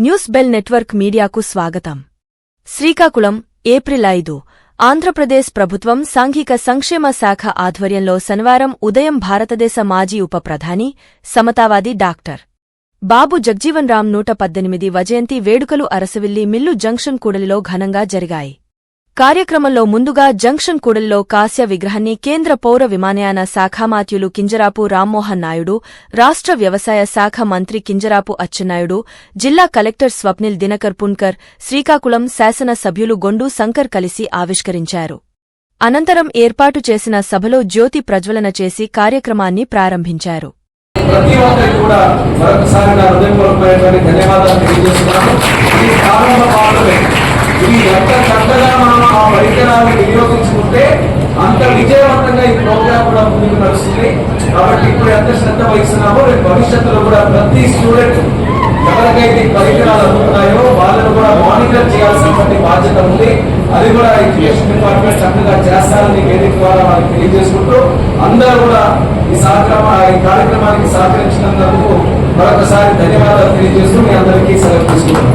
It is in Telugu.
న్యూస్ బెల్ నెట్వర్క్ మీడియాకు స్వాగతం. శ్రీకాకుళం ఏప్రిల్ ఐదు. ఆంధ్రప్రదేశ్ ప్రభుత్వం సాంఘిక సంక్షేమ శాఖ ఆధ్వర్యంలో శనివారం ఉదయం భారతదేశ మాజీ ఉప ప్రధాని సమతావాది డాక్టర్. బాబు జగ్జీవన్ రామ్ నూట పద్దెనిమిది వజయంతి వేడుకలు అరసవిల్లి మిల్లు జంక్షన్ కూడలిలో ఘనంగా జరిగాయి. కార్యక్రమంలో ముందుగా జంక్షన్ కూడల్లో కాస్య విగ్రహాన్ని కేంద్ర పౌర విమానయాన శాఖామాత్యులు కింజరాపు రామ్మోహన్ నాయుడు రాష్ట్ర వ్యవసాయ శాఖ మంత్రి కింజరాపు అచ్చెన్నాయుడు జిల్లా కలెక్టర్ స్వప్నిల్ దినకర్ పున్కర్ శ్రీకాకుళం శాసన సభ్యులు గొండు శంకర్ కలిసి ఆవిష్కరించారు. అనంతరం ఏర్పాటు చేసిన సభలో జ్యోతి ప్రజ్వలన చేసి కార్యక్రమాన్ని ప్రారంభించారు. ప్రతి ఒక్కరికి కూడా మరొకసారి నా హృదయపూర్వకమైనటువంటి ధన్యవాదాలు తెలియజేస్తున్నాను. ఈ ప్రారంభ ప్రోగ్రామ్ కూడా నడుస్తుంది కాబట్టి ఇప్పుడు ఎంత శ్రద్ధ వహిస్తున్నామో రేపు భవిష్యత్తులో కూడా ప్రతి స్టూడెంట్ ఎవరికైతే పరికరాలు అందుతున్నాయో వాళ్ళను కూడా మానిటర్ చేయాల్సినటువంటి బాధ్యత ఉంది. అది కూడా ఎడ్యుకేషన్ డిపార్ట్మెంట్ చక్కగా చేస్తారని వేదిక ద్వారా వాళ్ళకి తెలియజేసుకుంటూ అందరూ కూడా ఈ సహక్రమ ఈ కార్యక్రమానికి సహకరించినందుకు మరొకసారి ధన్యవాదాలు తెలియజేస్తూ మీ అందరికీ సెలవు తీసుకుంటున్నాను.